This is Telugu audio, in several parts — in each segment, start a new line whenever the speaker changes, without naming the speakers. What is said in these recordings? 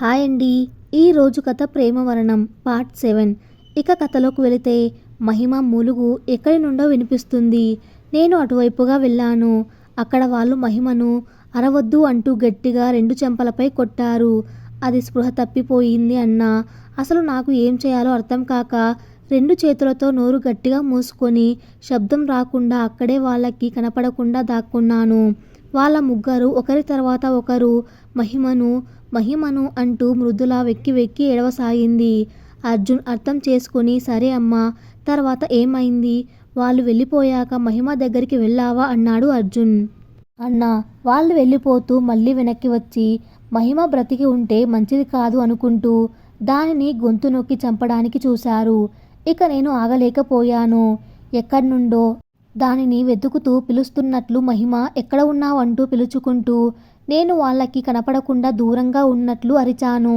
హాయ్ అండి. ఈరోజు కథ ప్రేమవరణం పార్ట్ సెవెన్. ఇక కథలోకి వెళితే మహిమ మూలుగు ఎక్కడి నుండో వినిపిస్తుంది. నేను అటువైపుగా వెళ్ళాను. అక్కడ వాళ్ళు మహిమను అరవద్దు అంటూ గట్టిగా రెండు చెంపలపై కొట్టారు. అది స్పృహ తప్పిపోయింది అన్న. అసలు నాకు ఏం చేయాలో అర్థం కాక రెండు చేతులతో నోరు గట్టిగా మూసుకొని శబ్దం రాకుండా అక్కడే వాళ్ళకి కనపడకుండా దాక్కున్నాను. వాళ్ళ ముగ్గురు ఒకరి తర్వాత ఒకరు మహిమను మహిమను అంటూ మృదులా వెక్కి వెక్కి ఏడవసాగింది. అర్జున్ అర్థం చేసుకుని సరే అమ్మా తర్వాత ఏమైంది? వాళ్ళు వెళ్ళిపోయాక మహిమ దగ్గరికి వెళ్ళావా? అన్నాడు అర్జున్. అన్నా వాళ్ళు వెళ్ళిపోతూ మళ్ళీ వెనక్కి వచ్చి మహిమ బ్రతికి ఉంటే మంచిది కాదు అనుకుంటూ దానిని గొంతు నొక్కి చంపడానికి చూశారు. ఇక నేను ఆగలేకపోయాను. ఎక్కడి నుండో దానిని వెతుకుతూ పిలుస్తున్నట్లు మహిమ ఎక్కడ ఉన్నావు అంటూ పిలుచుకుంటూ నేను వాళ్ళకి కనపడకుండా దూరంగా ఉన్నట్లు అరిచాను.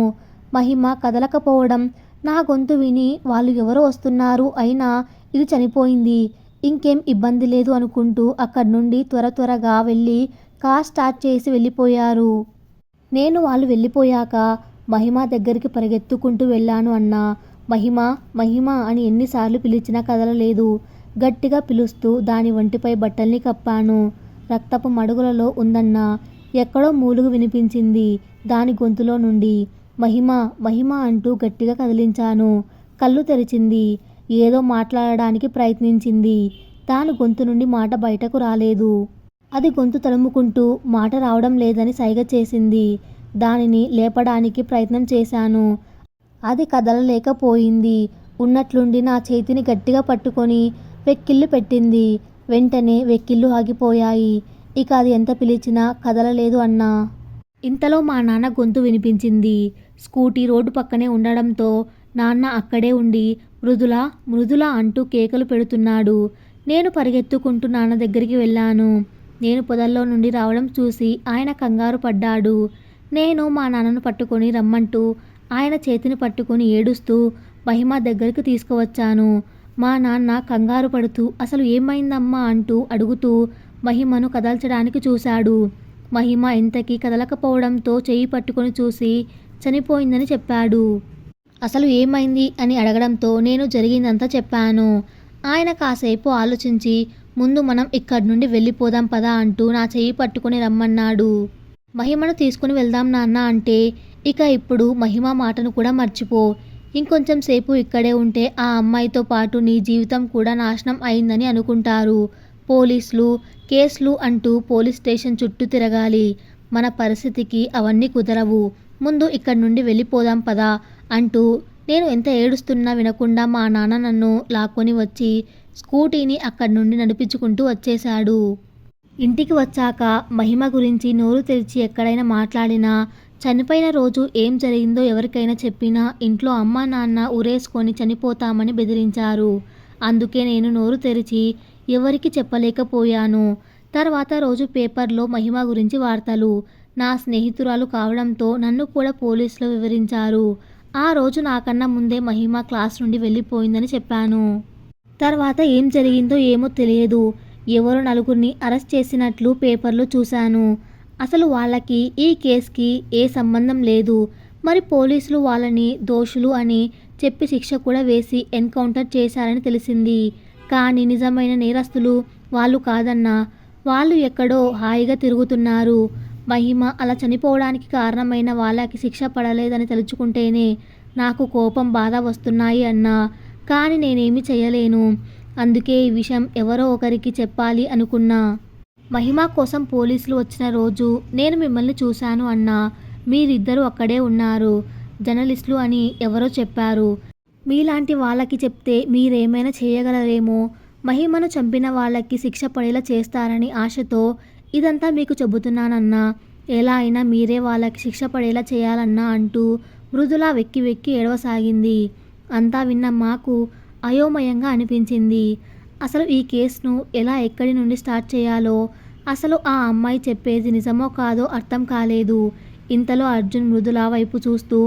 మహిమ కదలకపోవడం నా గొంతు విని వాళ్ళు ఎవరో వస్తున్నారు అయినా ఇది చనిపోయింది. ఇంకేం ఇబ్బంది లేదు అనుకుంటూ అక్కడి నుండి త్వర త్వరగా వెళ్ళి కార్ స్టార్ట్ చేసి వెళ్ళిపోయారు. నేను వాళ్ళు వెళ్ళిపోయాక మహిమ దగ్గరికి పరిగెత్తుకుంటూ వెళ్ళాను అన్నా. మహిమ మహిమ అని ఎన్నిసార్లు పిలిచినా కదలలేదు. గట్టిగా పిలుస్తూ దాని ఒంటిపై బట్టల్ని కప్పాను. రక్తపు మడుగులలో ఉందన్నా. ఎక్కడో మూలుగు వినిపించింది దాని గొంతులో నుండి. మహిమ మహిమ అంటూ గట్టిగా కదిలించాను. కళ్ళు తెరిచింది. ఏదో మాట్లాడడానికి ప్రయత్నించింది. దాని గొంతు నుండి మాట బయటకు రాలేదు. అది గొంతు తలుముకుంటూ మాట రావడం లేదని సైగ చేసింది. దానిని లేపడానికి ప్రయత్నం చేశాను. అది కదలలేకపోయింది. ఉన్నట్లుండి నా చేతిని గట్టిగా పట్టుకొని వెక్కిళ్ళు పెట్టింది. వెంటనే వెక్కిళ్ళు ఆగిపోయాయి. ఇక అది ఎంత పిలిచినా కదలలేదు అన్నా. ఇంతలో మా నాన్న గొంతు వినిపించింది. స్కూటీ రోడ్డు పక్కనే ఉండడంతో నాన్న అక్కడే ఉండి మృదుల మృదుల అంటూ కేకలు పెడుతున్నాడు. నేను పరిగెత్తుకుంటూ నాన్న దగ్గరికి వెళ్ళాను. నేను పొదల్లో నుండి రావడం చూసి ఆయన కంగారు పడ్డాడు. నేను మా నాన్నను పట్టుకొని రమ్మంటూ ఆయన చేతిని పట్టుకొని ఏడుస్తూ మహిమ దగ్గరికి తీసుకువచ్చాను. మా నాన్న కంగారు పడుతూ అసలు ఏమైందమ్మా? అంటూ అడుగుతూ మహిమను కదల్చడానికి చూశాడు. మహిమ ఇంతకీ కదలకపోవడంతో చేయి పట్టుకొని చూసి చనిపోయిందని చెప్పాడు. అసలు ఏమైంది? అని అడగడంతో నేను జరిగిందంతా చెప్పాను. ఆయన కాసేపు ఆలోచించి ముందు మనం ఇక్కడి నుండి వెళ్ళిపోదాం పదా అంటూ నా చేయి పట్టుకుని రమ్మన్నాడు. మహిమను తీసుకుని వెళ్దాం నాన్న అంటే ఇక ఇప్పుడు మహిమ మాటను కూడా మర్చిపో. ఇంకొంచెం సేపు ఇక్కడే ఉంటే ఆ అమ్మాయితో పాటు నీ జీవితం కూడా నాశనం అయిందని అనుకుంటారు. పోలీసులు కేసులు అంటూ పోలీస్ స్టేషన్ చుట్టూ తిరగాలి. మన పరిస్థితికి అవన్నీ కుదరవు. ముందు ఇక్కడి నుండి వెళ్ళిపోదాం పదా అంటూ నేను ఎంత ఏడుస్తున్నా వినకుండా మా నాన్న నన్ను లాక్కొని వచ్చి స్కూటీని అక్కడి నుండి నడిపించుకుంటూ వచ్చేశాడు. ఇంటికి వచ్చాక మహిమ గురించి నోరు తెరిచి ఎక్కడైనా మాట్లాడినా చనిపోయిన రోజు ఏం జరిగిందో ఎవరికైనా చెప్పినా ఇంట్లో అమ్మా నాన్న ఉరేసుకొని చనిపోతామని బెదిరించారు. అందుకే నేను నోరు తెరిచి ఎవరికి చెప్పలేకపోయాను. తర్వాత రోజు పేపర్లో మహిమ గురించి వార్తలు. నా స్నేహితురాలు కావడంతో నన్ను కూడా పోలీసులు వివరించారు. ఆ రోజు నాకన్నా ముందే మహిమ క్లాస్ నుండి వెళ్ళిపోయిందని చెప్పాను. తర్వాత ఏం జరిగిందో ఏమో తెలియదు. ఎవరో నలుగురిని అరెస్ట్ చేసినట్లు పేపర్లో చూశాను. అసలు వాళ్ళకి ఈ కేసుకి ఏ సంబంధం లేదు. మరి పోలీసులు వాళ్ళని దోషులు అని చెప్పి శిక్ష కూడా వేసి ఎన్కౌంటర్ చేశారని తెలిసింది. కానీ నిజమైన నేరస్తులు వాళ్ళు కాదన్నా. వాళ్ళు ఎక్కడో హాయిగా తిరుగుతున్నారు. మహిమ అలా చనిపోవడానికి కారణమైన వాళ్ళకి శిక్ష పడలేదని తలుచుకుంటేనే నాకు కోపం బాధ వస్తున్నాయి అన్నా. కానీ నేనేమి చేయలేను. అందుకే ఈ విషయం ఎవరో ఒకరికి చెప్పాలి అనుకున్నా. మహిమ కోసం పోలీసులు వచ్చిన రోజు నేను మిమ్మల్ని చూశాను అన్నా. మీరిద్దరూ అక్కడే ఉన్నారు. జర్నలిస్టులు అని ఎవరో చెప్పారు. మీలాంటి వాళ్ళకి చెప్తే మీరేమైనా చేయగలరేమో? మహిమను చంపిన వాళ్ళకి శిక్ష పడేలా చేస్తారని ఆశతో ఇదంతా మీకు చెబుతున్నానన్నా. ఎలా అయినా మీరే వాళ్ళకి శిక్ష పడేలా చేయాలన్నా అంటూ మృదుల వెక్కి వెక్కి ఏడవసాగింది. అంతా విన్న మాకు అయోమయంగా అనిపించింది. అసలు ఈ కేసును ఎలా ఎక్కడి నుండి స్టార్ట్ చేయాలో? అసలు ఆ అమ్మాయి చెప్పేది నిజమో కాదో అర్థం కాలేదు. ఇంతలో అర్జున్ మృదుల వైపు చూస్తూ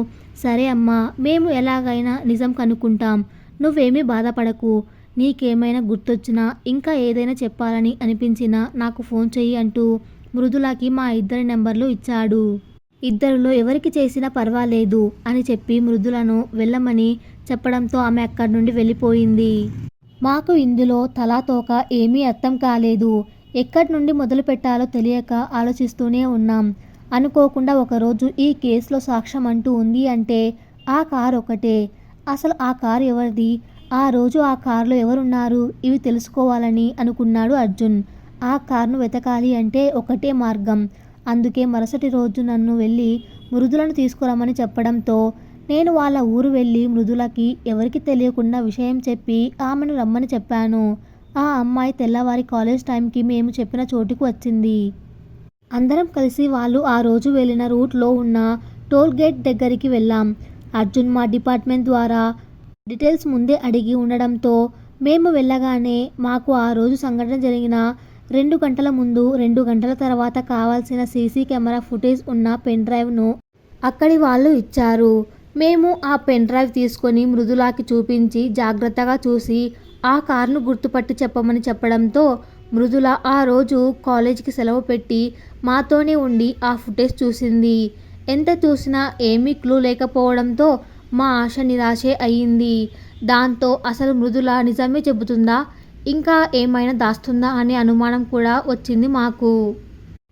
సరే అమ్మా మేము ఎలాగైనా నిజం కనుక్కుంటాం. నువ్వేమీ బాధపడకు. నీకేమైనా గుర్తొచ్చినా ఇంకా ఏదైనా చెప్పాలని అనిపించినా నాకు ఫోన్ చెయ్యి అంటూ మృదులకి మా ఇద్దరి నెంబర్లు ఇచ్చాడు. ఇద్దరిలో ఎవరికి చేసినా పర్వాలేదు అని చెప్పి మృదులను వెళ్ళమని చెప్పడంతో ఆమె అక్కడి నుండి వెళ్ళిపోయింది. మాకు ఇందులో తలాతోక ఏమీ అర్థం కాలేదు. ఎక్కడి నుండి మొదలు పెట్టాలో తెలియక ఆలోచిస్తూనే ఉన్నాం. అనుకోకుండా ఒకరోజు ఈ కేసులో సాక్ష్యం అంటూ ఉంది అంటే ఆ కారు ఒకటే. అసలు ఆ కారు ఎవరిది? ఆ రోజు ఆ కారులో ఎవరున్నారు? ఇవి తెలుసుకోవాలని అనుకున్నాడు అర్జున్. ఆ కారును వెతకాలి అంటే ఒకటే మార్గం. అందుకే మరుసటి రోజు నన్ను వెళ్ళి మృదులను తీసుకురమ్మని చెప్పడంతో నేను వాళ్ళ ఊరు వెళ్ళి మృదులకి ఎవరికి తెలియకుండా విషయం చెప్పి ఆమెను రమ్మని చెప్పాను. ఆ అమ్మాయి తెల్లవారి కాలేజ్ టైంకి మేము చెప్పిన చోటుకు వచ్చింది. అందరం కలిసి వాళ్ళు ఆ రోజు వెళ్ళిన రూట్లో ఉన్న టోల్ గేట్ దగ్గరికి వెళ్ళాం. అర్జున్ మా డిపార్ట్మెంట్ ద్వారా డీటెయిల్స్ ముందే అడిగి ఉండడంతో మేము వెళ్ళగానే మాకు ఆ రోజు సంఘటన జరిగిన రెండు గంటల ముందు రెండు గంటల తర్వాత కావాల్సిన సీసీ కెమెరా ఫుటేజ్ ఉన్న పెన్ డ్రైవ్ను అక్కడి వాళ్ళు ఇచ్చారు. మేము ఆ పెన్ డ్రైవ్ తీసుకొని మృదులాకి చూపించి జాగ్రత్తగా చూసి ఆ కార్ను గుర్తుపట్టి చెప్పమని చెప్పడంతో మృదుల ఆ రోజు కాలేజీకి సెలవు పెట్టి మాతోనే ఉండి ఆ ఫుటేజ్ చూసింది. ఎంత చూసినా ఏమీ క్లూ లేకపోవడంతో మా ఆశ నిరాశే అయ్యింది. దాంతో అసలు మృదుల నిజమే చెబుతుందా? ఇంకా ఏమైనా దాస్తుందా అనే అనుమానం కూడా వచ్చింది మాకు.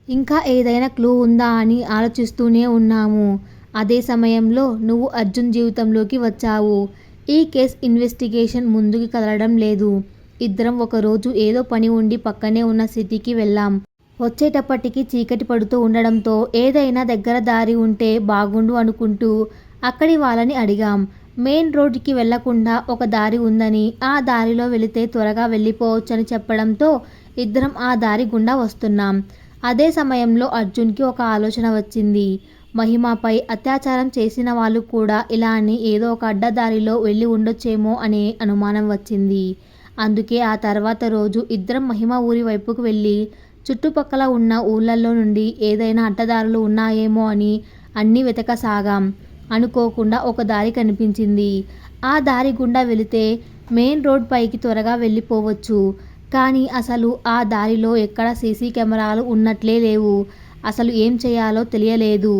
ఇంకా ఏదైనా క్లూ ఉందా అని ఆలోచిస్తూనే ఉన్నాము. అదే సమయంలో నువ్వు అర్జున్ జీవితంలోకి వచ్చావు. ఈ కేస్ ఇన్వెస్టిగేషన్ ముందుకు కదలడం లేదు. ఇద్దరం ఒకరోజు ఏదో పని ఉండి పక్కనే ఉన్న సిటీకి వెళ్ళాం. వచ్చేటప్పటికి చీకటి పడుతూ ఉండడంతో ఏదైనా దగ్గర దారి ఉంటే బాగుండు అనుకుంటూ అక్కడి వాళ్ళని అడిగాం. మెయిన్ రోడ్డుకి వెళ్ళకుండా ఒక దారి ఉందని ఆ దారిలో వెళితే త్వరగా వెళ్ళిపోవచ్చని చెప్పడంతో ఇద్దరం ఆ దారి గుండా వస్తున్నాం. అదే సమయంలో అర్జున్కి ఒక ఆలోచన వచ్చింది. మహిమపై అత్యాచారం చేసిన వాళ్ళు కూడా ఇలా అని ఏదో ఒక అడ్డదారిలో వెళ్ళి ఉండొచ్చేమో అనే అనుమానం వచ్చింది. అందుకే ఆ తర్వాత రోజు ఇద్దరం మహిమ ఊరి వైపుకు వెళ్ళి చుట్టుపక్కల ఉన్న ఊళ్ళల్లో నుండి ఏదైనా అడ్డదారులు ఉన్నాయేమో అని అన్నీ వెతకసాగాం. అనుకోకుండా ఒక దారి కనిపించింది. ఆ దారి గుండా వెళితే మెయిన్ రోడ్ పైకి త్వరగా వెళ్ళిపోవచ్చు. కానీ అసలు ఆ దారిలో ఎక్కడ సీసీ కెమెరాలు ఉన్నట్లే లేవు. అసలు ఏం చేయాలో తెలియలేదు.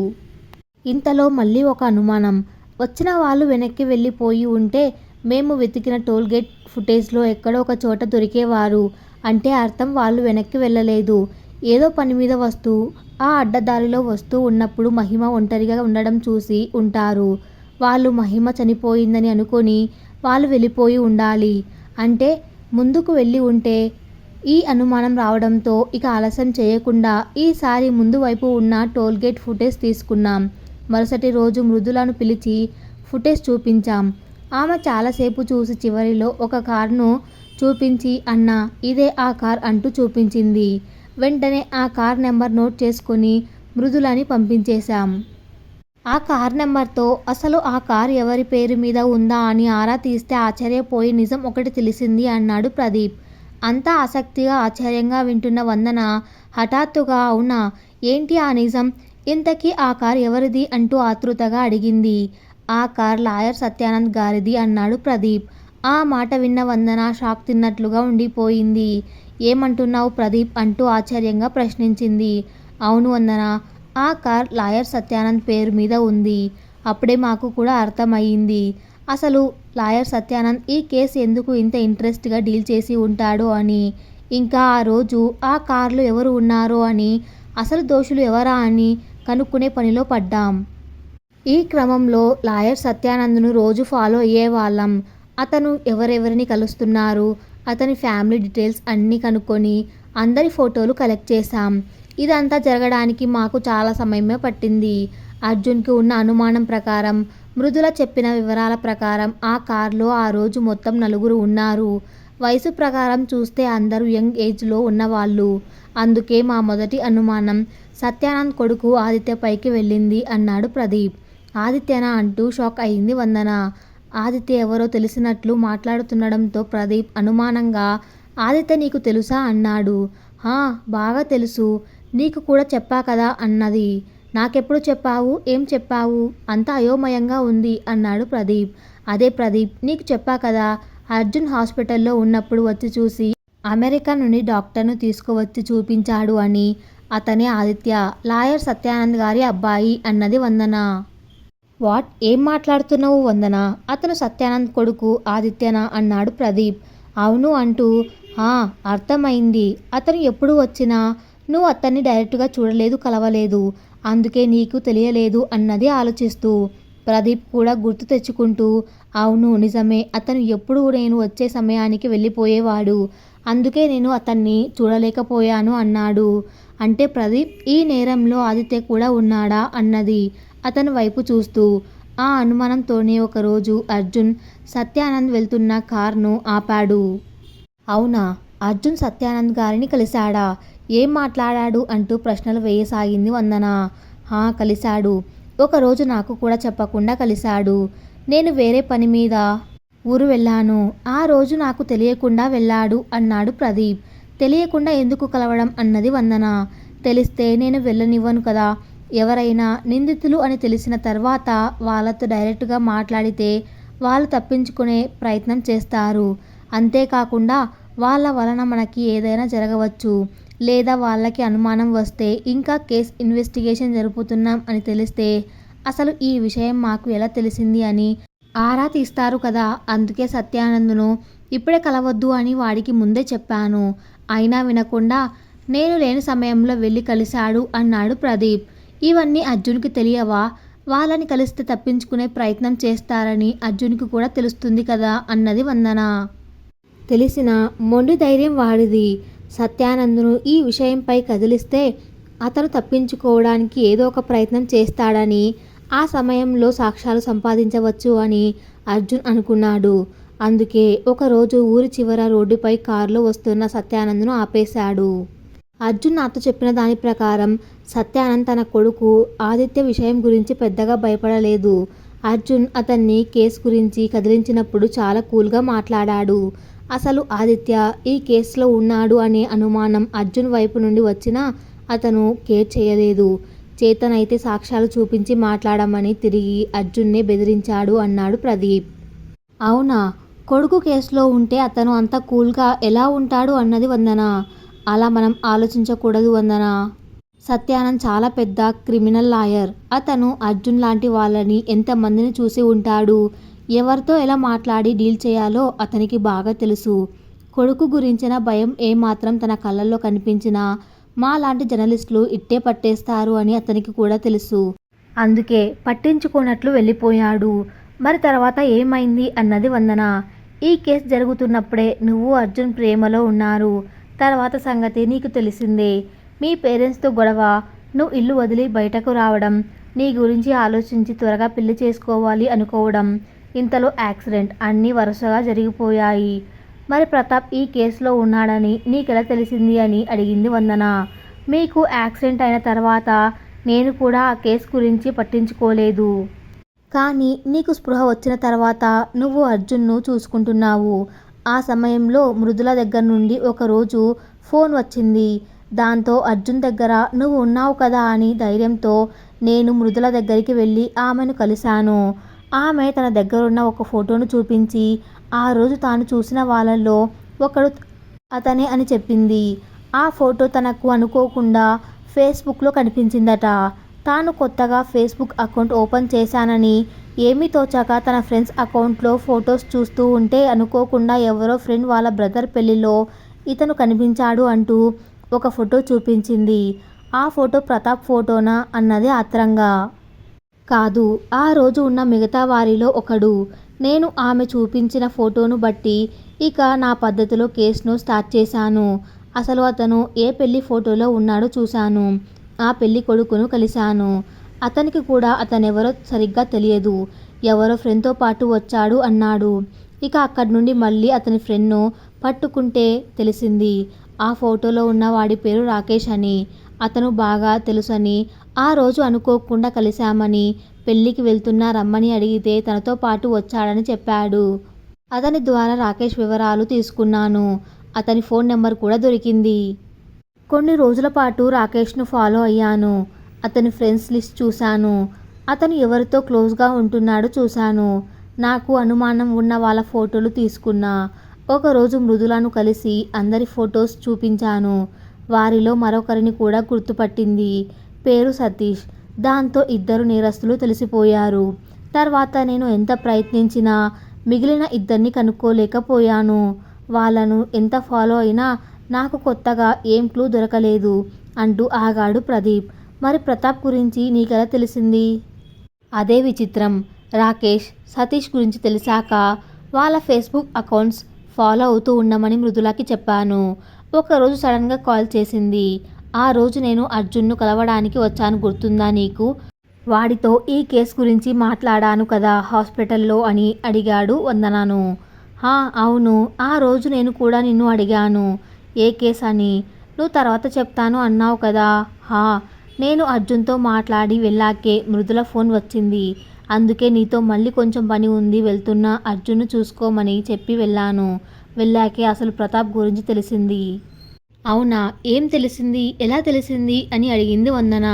ఇంతలో మళ్ళీ ఒక అనుమానం. వచ్చిన వాళ్ళు వెనక్కి వెళ్ళిపోయి ఉంటే మేము వెతికిన టోల్గేట్ ఫుటేజ్లో ఎక్కడో ఒక చోట దొరికేవారు. అంటే అర్థం వాళ్ళు వెనక్కి వెళ్ళలేదు. ఏదో పని మీద వస్తూ ఆ అడ్డదారిలో వస్తూ ఉన్నప్పుడు మహిమ ఒంటరిగా ఉండడం చూసి ఉంటారు. వాళ్ళు మహిమ చనిపోయిందని అనుకొని వాళ్ళు వెళ్ళిపోయి ఉండాలి. అంటే ముందుకు వెళ్ళి ఉంటే ఈ అనుమానం రావడంతో ఇక ఆలస్యం చేయకుండా ఈసారి ముందు వైపు ఉన్న టోల్గేట్ ఫుటేజ్ తీసుకున్నాం. మరుసటి రోజు మృదులను పిలిచి ఫుటేజ్ చూపించాం. ఆమె చాలాసేపు చూసి చివరిలో ఒక కార్ను చూపించి అన్న ఇదే ఆ కార్ అంటూ చూపించింది. వెంటనే ఆ కార్ నెంబర్ నోట్ చేసుకొని మృదులని పంపించేశాం. ఆ కార్ నెంబర్తో అసలు ఆ కార్ ఎవరి పేరు మీద ఉందా అని ఆరా తీస్తే ఆశ్చర్యపోయి నిజం ఒకటి తెలిసింది అన్నాడు ప్రదీప్. అంతా ఆసక్తిగా ఆశ్చర్యంగా వింటున్న వందన హఠాత్తుగా అవునా? ఏంటి ఆ నిజం? ఇంతకీ ఆ కార్ ఎవరిది? అంటూ ఆతృతగా అడిగింది. ఆ కార్ లాయర్ సత్యానంద్ గారిది అన్నాడు ప్రదీప్. ఆ మాట విన్న వందన షాక్ తిన్నట్లుగా ఉండిపోయింది. ఏమంటున్నావు ప్రదీప్ అంటూ ఆశ్చర్యంగా ప్రశ్నించింది. అవును వందన ఆ కార్ లాయర్ సత్యానంద్ పేరు మీద ఉంది. అప్పుడే మాకు కూడా అర్థమయ్యింది. అసలు లాయర్ సత్యానంద్ ఈ కేసు ఎందుకు ఇంత ఇంట్రెస్ట్గా డీల్ చేసి ఉంటాడో అని. ఇంకా ఆ రోజు ఆ కార్లో ఎవరు ఉన్నారో అని అసలు దోషులు ఎవరా అని కనుక్కునే పనిలో పడ్డాం. ఈ క్రమంలో లాయర్ సత్యానంద్ను రోజు ఫాలో అయ్యే వాళ్ళం. అతను ఎవరెవరిని కలుస్తున్నారు అతని ఫ్యామిలీ డీటెయిల్స్ అన్నీ కనుక్కొని అందరి ఫోటోలు కలెక్ట్ చేశాం. ఇదంతా జరగడానికి మాకు చాలా సమయమే పట్టింది. అర్జున్కి ఉన్న అనుమానం ప్రకారం మృదుల చెప్పిన వివరాల ప్రకారం ఆ కార్లో ఆ రోజు మొత్తం నలుగురు ఉన్నారు. వయసు ప్రకారం చూస్తే అందరూ యంగ్ ఏజ్లో ఉన్నవాళ్ళు. అందుకే మా మొదటి అనుమానం సత్యానంద్ కొడుకు ఆదిత్య పైకి వెళ్ళింది అన్నాడు ప్రదీప్. ఆదిత్యనా అంటూ షాక్ అయింది వందన. ఆదిత్య ఎవరో తెలిసినట్లు మాట్లాడుతుండడంతో ప్రదీప్ అనుమానంగా ఆదిత్య నీకు తెలుసా? అన్నాడు. హా బాగా తెలుసు. నీకు కూడా చెప్పా కదా? అన్నది. నాకెప్పుడు చెప్పావు? ఏం చెప్పావు? అంతా అయోమయంగా ఉంది అన్నాడు ప్రదీప్. అదే ప్రదీప్ నీకు చెప్పా కదా? అర్జున్ హాస్పిటల్లో ఉన్నప్పుడు వచ్చి చూసి అమెరికా నుండి డాక్టర్ను తీసుకువచ్చి చూపించాడు అని. అతనే ఆదిత్య. లాయర్ సత్యానంద్ గారి అబ్బాయి అన్నది వందన. వాట్? ఏం మాట్లాడుతున్నావు వందన? అతను సత్యానంద్ కొడుకు ఆదిత్యనా? అన్నాడు ప్రదీప్. అవును అంటూ "ఆ, అర్థమైంది. అతను ఎప్పుడు వచ్చినా నువ్వు అతన్ని డైరెక్ట్గా చూడలేదు కలవలేదు. అందుకే నీకు తెలియలేదు అన్నది ఆలోచిస్తూ ప్రదీప్ కూడా గుర్తు తెచ్చుకుంటూ అవును నిజమే. అతను ఎప్పుడు నేను వచ్చే సమయానికి వెళ్ళిపోయేవాడు. అందుకే నేను అతన్ని చూడలేకపోయాను అన్నాడు. అంటే ప్రదీప్ ఈ నేరంలో ఆదిత్య కూడా ఉన్నాడా? అన్నది. అతని వైపు చూస్తూ ఆ అనుమానంతోనే ఒకరోజు అర్జున్ సత్యానంద్ వెళ్తున్న కార్ను ఆపాడు. అవునా? అర్జున్ సత్యానంద్ గారిని కలిశాడా? ఏం మాట్లాడాడు? అంటూ ప్రశ్నలు వేయసాగింది వందన. హా కలిశాడు. ఒకరోజు నాకు కూడా చెప్పకుండా కలిశాడు. నేను వేరే పని మీద ఊరు వెళ్ళాను. ఆ రోజు నాకు తెలియకుండా వెళ్ళాడు అన్నాడు ప్రదీప్. తెలియకుండా ఎందుకు కలవడం అన్నది వందన. తెలిస్తే నేను వెళ్ళనివ్వను కదా. ఎవరైనా నిందితులు అని తెలిసిన తర్వాత వాళ్ళతో డైరెక్ట్గా మాట్లాడితే వాళ్ళు తప్పించుకునే ప్రయత్నం చేస్తారు. అంతేకాకుండా వాళ్ళ వలన మనకి ఏదైనా జరగవచ్చు లేదా వాళ్ళకి అనుమానం వస్తే ఇంకా కేస్ ఇన్వెస్టిగేషన్ జరుపుతున్నాం అని తెలిస్తే అసలు ఈ విషయం మాకు ఎలా తెలిసింది అని ఆరా తీస్తారు కదా. అందుకే సత్యానందును ఇప్పుడే కలవద్దు అని వాడికి ముందే చెప్పాను. అయినా వినకుండా నేను లేని సమయంలో వెళ్ళి కలిశాడు అన్నాడు ప్రదీప్. ఇవన్నీ అర్జున్కి తెలియవా? వాళ్ళని కలిస్తే తప్పించుకునే ప్రయత్నం చేస్తారని అర్జున్కి కూడా తెలుస్తుంది కదా అన్నది వందన. తెలిసిన మొండి ధైర్యం వాడిది. సత్యానందును ఈ విషయంపై కదిలిస్తే అతను తప్పించుకోవడానికి ఏదో ఒక ప్రయత్నం చేస్తాడని ఆ సమయంలో సాక్ష్యాలు సంపాదించవచ్చు అని అర్జున్ అనుకున్నాడు. అందుకే ఒకరోజు ఊరి చివర రోడ్డుపై కారులో వస్తున్న సత్యానందను ఆపేశాడు. అర్జున్ నాతో చెప్పిన దాని ప్రకారం సత్యానంద్ తన కొడుకు ఆదిత్య విషయం గురించి పెద్దగా భయపడలేదు. అర్జున్ అతన్ని కేసు గురించి కదిలించినప్పుడు చాలా కూల్గా మాట్లాడాడు. అసలు ఆదిత్య ఈ కేసులో ఉన్నాడు అనే అనుమానం అర్జున్ వైపు నుండి వచ్చినా అతను కేర్ చేయలేదు. చేతన్ అయితే సాక్ష్యాలు చూపించి మాట్లాడమని తిరిగి అర్జున్నే బెదిరించాడు అన్నాడు ప్రదీప్. అవునా? కొడుకు కేసులో ఉంటే అతను అంత కూల్గా ఎలా ఉంటాడు అన్నది వందన? అలా మనం ఆలోచించకూడదు వందన? సత్యానంద్ చాలా పెద్ద క్రిమినల్ లాయర్. అతను అర్జున్ లాంటి వాళ్ళని ఎంతమందిని చూసి ఉంటాడు? ఎవరితో ఎలా మాట్లాడి డీల్ చేయాలో అతనికి బాగా తెలుసు. కొడుకు గురించిన భయం ఏమాత్రం తన కళ్ళల్లో కనిపించినా మా లాంటి జర్నలిస్టులు ఇట్టే పట్టేస్తారు అని అతనికి కూడా తెలుసు. అందుకే పట్టించుకోనట్లు వెళ్ళిపోయాడు. మరి తర్వాత ఏమైంది అన్నది వందన. ఈ కేసు జరుగుతున్నప్పుడే నువ్వు అర్జున్ ప్రేమలో ఉన్నారు. తర్వాత సంగతి నీకు తెలిసిందే. మీ పేరెంట్స్తో గొడవ నువ్వు ఇల్లు వదిలి బయటకు రావడం నీ గురించి ఆలోచించి త్వరగా పెళ్ళి చేసుకోవాలి అనుకోవడం ఇంతలో యాక్సిడెంట్ అన్నీ వరుసగా జరిగిపోయాయి. మరి ప్రతాప్ ఈ కేసులో ఉన్నాడని నీకెలా తెలిసింది అని అడిగింది వందన. మీకు యాక్సిడెంట్ అయిన తర్వాత నేను కూడా ఆ కేసు గురించి పట్టించుకోలేదు. కానీ నీకు స్పృహ వచ్చిన తర్వాత నువ్వు అర్జున్ను చూసుకుంటున్నావు. ఆ సమయంలో మృదుల దగ్గర నుండి ఒకరోజు ఫోన్ వచ్చింది. దాంతో అర్జున్ దగ్గర నువ్వు ఉన్నావు కదా అని ధైర్యంతో నేను మృదుల దగ్గరికి వెళ్ళి ఆమెను కలిశాను. ఆమె తన దగ్గరున్న ఒక ఫోటోను చూపించి ఆ రోజు తాను చూసిన వాళ్ళల్లో ఒకడు అతనే అని చెప్పింది. ఆ ఫోటో తనకు అనుకోకుండా ఫేస్బుక్లో కనిపించిందట. తాను కొత్తగా ఫేస్బుక్ అకౌంట్ ఓపెన్ చేశానని ఏమీ తోచాక తన ఫ్రెండ్స్ అకౌంట్లో ఫొటోస్ చూస్తూ ఉంటే అనుకోకుండా ఎవరో ఫ్రెండ్ వాళ్ళ బ్రదర్ పెళ్ళిలో ఇతను కనిపించాడు అంటూ ఒక ఫోటో చూపించింది. ఆ ఫోటో ప్రతాప్ ఫోటోనా అన్నది ఆత్రంగా. కాదు ఆ రోజు ఉన్న మిగతా వారిలో ఒకడు. నేను ఆమె చూపించిన ఫోటోను బట్టి ఇక నా పద్ధతిలో కేసును స్టార్ట్ చేశాను. అసలు అతను ఏ పెళ్ళి ఫోటోలో ఉన్నాడో చూశాను. ఆ పెళ్ళి కొడుకును కలిశాను. అతనికి కూడా అతనెవరో సరిగ్గా తెలియదు. ఎవరో ఫ్రెండ్తో పాటు వచ్చాడు అన్నాడు. ఇక అక్కడి నుండి మళ్ళీ అతని ఫ్రెండ్ను పట్టుకుంటే తెలిసింది. ఆ ఫోటోలో ఉన్న వాడి పేరు రాకేష్ అని. అతను బాగా తెలుసని ఆ రోజు అనుకోకుండా కలిశామని పెళ్ళికి వెళ్తున్నా రమ్మని అడిగితే తనతో పాటు వచ్చాడని చెప్పాడు. అతని ద్వారా రాకేష్ వివరాలు తీసుకున్నాను. అతని ఫోన్ నెంబర్ కూడా దొరికింది. కొన్ని రోజుల పాటు రాకేష్ను ఫాలో అయ్యాను. అతని ఫ్రెండ్స్ లిస్ట్ చూశాను. అతను ఎవరితో క్లోజ్గా ఉంటున్నాడో చూశాను. నాకు అనుమానం ఉన్న వాళ్ళ ఫోటోలు తీసుకున్నా. ఒకరోజు మృదులను కలిసి అందరి ఫొటోస్ చూపించాను. వారిలో మరొకరిని కూడా గుర్తుపట్టింది. పేరు సతీష్. దాంతో ఇద్దరు నేరస్తులు తెలిసిపోయారు. తర్వాత నేను ఎంత ప్రయత్నించినా మిగిలిన ఇద్దరిని కనుక్కోలేకపోయాను. వాళ్ళను ఎంత ఫాలో అయినా నాకు కొత్తగా ఏం క్లూ దొరకలేదు అంటూ ఆగాడు ప్రదీప్. మరి ప్రతాప్ గురించి నీకెలా తెలిసింది? అదే విచిత్రం. రాకేష్ సతీష్ గురించి తెలిసాక వాళ్ళ ఫేస్బుక్ అకౌంట్స్ ఫాలో అవుతూ ఉండమని మృదులకి చెప్పాను. ఒకరోజు సడన్గా కాల్ చేసింది. ఆ రోజు నేను అర్జున్ను కలవడానికి వచ్చాను గుర్తుందా నీకు? వాడితో ఈ కేసు గురించి మాట్లాడాను కదా హాస్పిటల్లో అని అడిగాడు వందనాను. హా అవును. ఆ రోజు నేను కూడా నిన్ను అడిగాను. ఏ కేసు అని నువ్వు తర్వాత చెప్తాను అన్నావు కదా. హా నేను అర్జున్తో మాట్లాడి వెళ్ళాకే మృదుల ఫోన్ వచ్చింది. అందుకే నీతో మళ్ళీ కొంచెం పని ఉంది వెళ్తున్నా అర్జున్ను చూసుకోమని చెప్పి వెళ్ళాను. వెళ్ళాకే అసలు ప్రతాప్ గురించి తెలిసింది. అవునా? ఏం తెలిసింది? ఎలా తెలిసింది? అని అడిగింది వందన.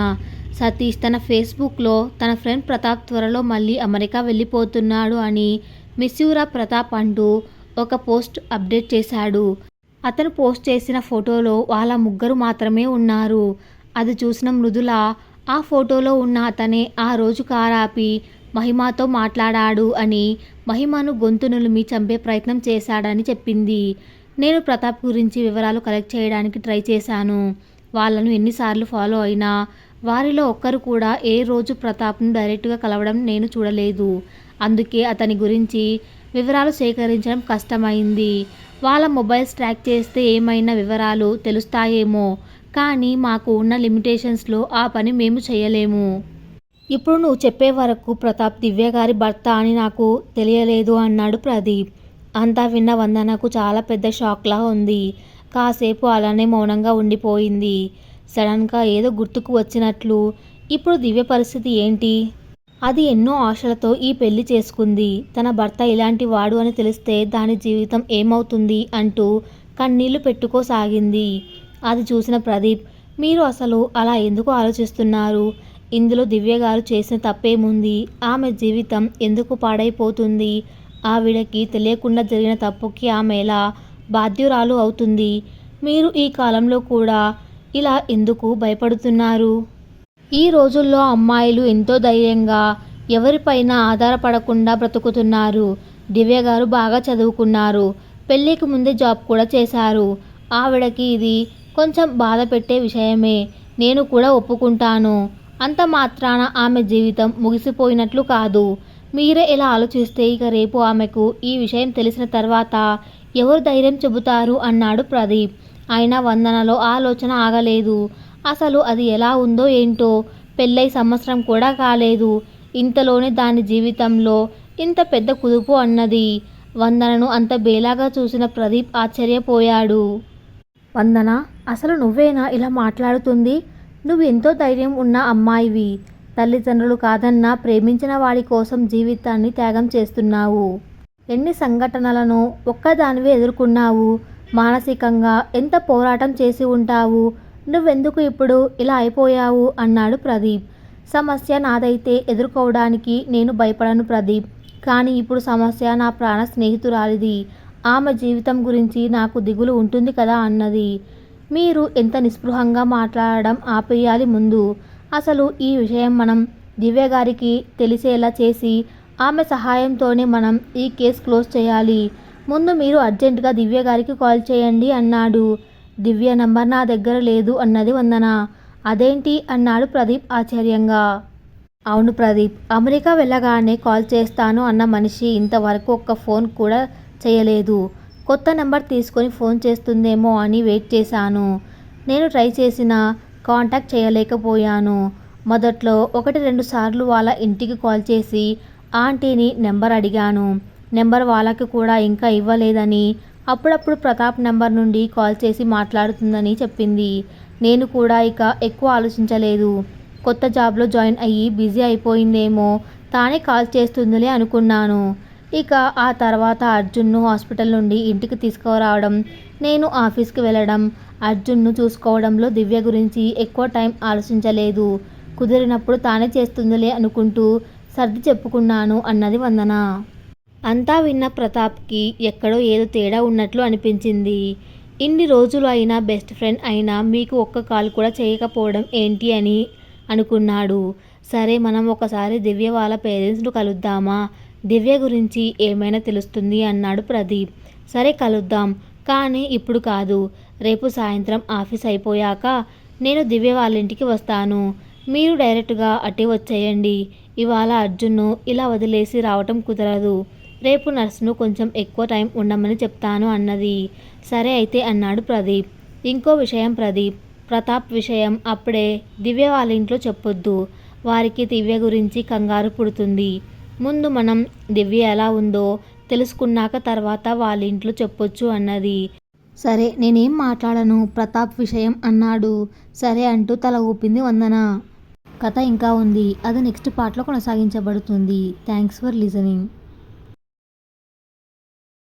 సతీష్ తన ఫేస్బుక్లో తన ఫ్రెండ్ ప్రతాప్ త్వరలో మళ్ళీ అమెరికా వెళ్ళిపోతున్నాడు అని మిస్యూరా ప్రతాప్ అంటూ ఒక పోస్ట్ అప్డేట్ చేశాడు. అతను పోస్ట్ చేసిన ఫోటోలో వాళ్ళ ముగ్గురు మాత్రమే ఉన్నారు. అది చూసిన మృదుల ఆ ఫోటోలో ఉన్న అతనే ఆ రోజు కారాపి మహిమతో మాట్లాడాడు అని మహిమను గొంతునులు మీ చంపే ప్రయత్నం చేశాడని చెప్పింది. నేను ప్రతాప్ గురించి వివరాలు కలెక్ట్ చేయడానికి ట్రై చేశాను. వాళ్ళను ఎన్నిసార్లు ఫాలో అయినా వారిలో ఒక్కరు కూడా ఏ రోజు ప్రతాప్ను డైరెక్ట్గా కలవడం నేను చూడలేదు. అందుకే అతని గురించి వివరాలు సేకరించడం కష్టమైంది. వాళ్ళ మొబైల్స్ ట్రాక్ చేస్తే ఏమైనా వివరాలు తెలుస్తాయేమో కానీ మాకు ఉన్న లిమిటేషన్స్లో ఆ పని మేము చేయలేము. ఇప్పుడు నువ్వు చెప్పే వరకు ప్రతాప్ దివ్య గారి భర్త అని నాకు తెలియలేదు అన్నాడు ప్రదీప్. అంతా విన్న వందనకు చాలా పెద్ద షాక్లా ఉంది. కాసేపు అలానే మౌనంగా ఉండిపోయింది. సడన్గా ఏదో గుర్తుకు వచ్చినట్లు ఇప్పుడు దివ్య పరిస్థితి ఏంటి? అది ఎన్నో ఆశలతో ఈ పెళ్ళి చేసుకుంది. తన భర్త ఇలాంటి వాడు అని తెలిస్తే దాని జీవితం ఏమవుతుంది అంటూ కన్నీళ్ళు పెట్టుకోసాగింది. అది చూసిన ప్రదీప్ మీరు అసలు అలా ఎందుకు ఆలోచిస్తున్నారు? ఇందులో దివ్యగారు చేసిన తప్పేముంది? ఆమె జీవితం ఎందుకు పాడైపోతుంది? ఆవిడకి తెలియకుండా జరిగిన తప్పుకి ఆమె ఎలా బాధ్యురాలు అవుతుంది? మీరు ఈ కాలంలో కూడా ఇలా ఎందుకు భయపడుతున్నారు? ఈ రోజుల్లో అమ్మాయిలు ఎంతో ధైర్యంగా ఎవరిపైన ఆధారపడకుండా బ్రతుకుతున్నారు. దివ్య గారు బాగా చదువుకున్నారు. పెళ్ళికి ముందే జాబ్ కూడా చేశారు. ఆవిడకి ఇది కొంచెం బాధ పెట్టే విషయమే. నేను కూడా ఒప్పుకుంటాను. అంత మాత్రాన ఆమె జీవితం ముగిసిపోయినట్లు కాదు. మీరే ఇలా ఆలోచిస్తే ఇక రేపు ఆమెకు ఈ విషయం తెలిసిన తర్వాత ఎవరు ధైర్యం చెబుతారు అన్నాడు ప్రదీప్. అయినా వందనలో ఆలోచన ఆగలేదు. అసలు అది ఎలా ఉందో ఏంటో పెళ్ళై సంవత్సరం కూడా కాలేదు. ఇంతలోనే దాని జీవితంలో ఇంత పెద్ద కుదుపు అన్నది. వందనను అంత బేలాగా చూసిన ప్రదీప్ ఆశ్చర్యపోయాడు. వందన అసలు నువ్వేనా ఇలా మాట్లాడుతుంది? నువ్వు ఎంతో ధైర్యం ఉన్న అమ్మాయివి. తల్లిదండ్రులు కాదన్నా ప్రేమించిన వాడి కోసం జీవితాన్ని త్యాగం చేస్తున్నావు. ఎన్ని సంఘటనలను ఒక్కదానివే ఎదుర్కొన్నావు. మానసికంగా ఎంత పోరాటం చేసి ఉంటావు. నువ్వెందుకు ఇప్పుడు ఇలా అయిపోయావు అన్నాడు ప్రదీప్. సమస్య నాదైతే ఎదుర్కోవడానికి నేను భయపడను ప్రదీప్. కానీ ఇప్పుడు సమస్య నా ప్రాణ స్నేహితురాలిది. ఆమె జీవితం గురించి నాకు దిగులు ఉంటుంది కదా అన్నది. మీరు ఎంత నిస్పృహంగా మాట్లాడడం ఆపేయాలి ముందు? అసలు ఈ విషయం మనం దివ్య గారికి తెలిసేలా చేసి ఆమె సహాయంతోనే మనం ఈ కేసు క్లోజ్ చేయాలి. ముందు మీరు అర్జెంటుగా దివ్య గారికి కాల్ చేయండి అన్నాడు. దివ్య నంబర్ నా దగ్గర లేదు అన్నది వందన. అదేంటి అన్నాడు ప్రదీప్ ఆశ్చర్యంగా. అవును ప్రదీప్ అమెరికా వెళ్ళగానే కాల్ చేస్తాను అన్న మనిషి ఇంతవరకు ఒక్క ఫోన్ కూడా చేయలేదు. కొత్త నెంబర్ తీసుకొని ఫోన్ చేస్తుందేమో అని వెయిట్ చేశాను. నేను ట్రై చేసిన కాంటాక్ట్ చేయలేకపోయాను. మొదట్లో ఒకటి రెండు సార్లు వాళ్ళ ఇంటికి కాల్ చేసి ఆంటీని నెంబర్ అడిగాను. నెంబర్ వాళ్ళకి కూడా ఇంకా ఇవ్వలేదని అప్పుడప్పుడు ప్రతాప్ నెంబర్ నుండి కాల్ చేసి మాట్లాడుతుందని చెప్పింది. నేను కూడా ఇక ఎక్కువ ఆలోచించలేదు. కొత్త జాబ్లో జాయిన్ అయ్యి బిజీ అయిపోయిందేమో తానే కాల్ చేస్తుందిలే అనుకున్నాను. ఇక ఆ తర్వాత అర్జున్ను హాస్పిటల్ నుండి ఇంటికి తీసుకురావడం నేను ఆఫీస్కి వెళ్ళడం అర్జున్ను చూసుకోవడంలో దివ్య గురించి ఎక్కువ టైం ఆలోచించలేదు. కుదిరినప్పుడు తానే చేస్తుందిలే అనుకుంటూ సర్ది చెప్పుకున్నాను అన్నది వందన. అంతా విన్న ప్రతాప్కి ఎక్కడో ఏదో తేడా ఉన్నట్లు అనిపించింది. ఇన్ని రోజులు అయినా బెస్ట్ ఫ్రెండ్ అయినా మీకు ఒక్క కాల్ కూడా చేయకపోవడం ఏంటి అని అనుకున్నాడు. సరే మనం ఒకసారి దివ్య వాళ్ళ పేరెంట్స్ను కలుద్దామా? దివ్య గురించి ఏమైనా తెలుస్తుంది అన్నాడు ప్రదీప్. సరే కలుద్దాం. కానీ ఇప్పుడు కాదు. రేపు సాయంత్రం ఆఫీస్ అయిపోయాక నేను దివ్య వాళ్ళ ఇంటికి వస్తాను. మీరు డైరెక్ట్గా అటే వచ్చేయండి. ఇవాళ అర్జున్ను ఇలా వదిలేసి రావటం కుదరదు. రేపు నర్సును కొంచెం ఎక్కువ టైం ఉండమని చెప్తాను అన్నది. సరే అయితే అన్నాడు ప్రదీప్. ఇంకో విషయం ప్రదీప్. ప్రతాప్ విషయం అప్పుడే దివ్య వాళ్ళ ఇంట్లో చెప్పొద్దు. వారికి దివ్య గురించి కంగారు పుడుతుంది. ముందు మనం దివ్య ఎలా ఉందో తెలుసుకున్నాక తర్వాత వాళ్ళ ఇంట్లో చెప్పొచ్చు అన్నది. సరే నేనేం మాట్లాడను? ప్రతాప్ విషయం అన్నాడు. సరే అంటూ తల ఊపింది వందన. కథ ఇంకా ఉంది. అది నెక్స్ట్ పార్ట్లో కొనసాగించబడుతుంది. Thanks for listening.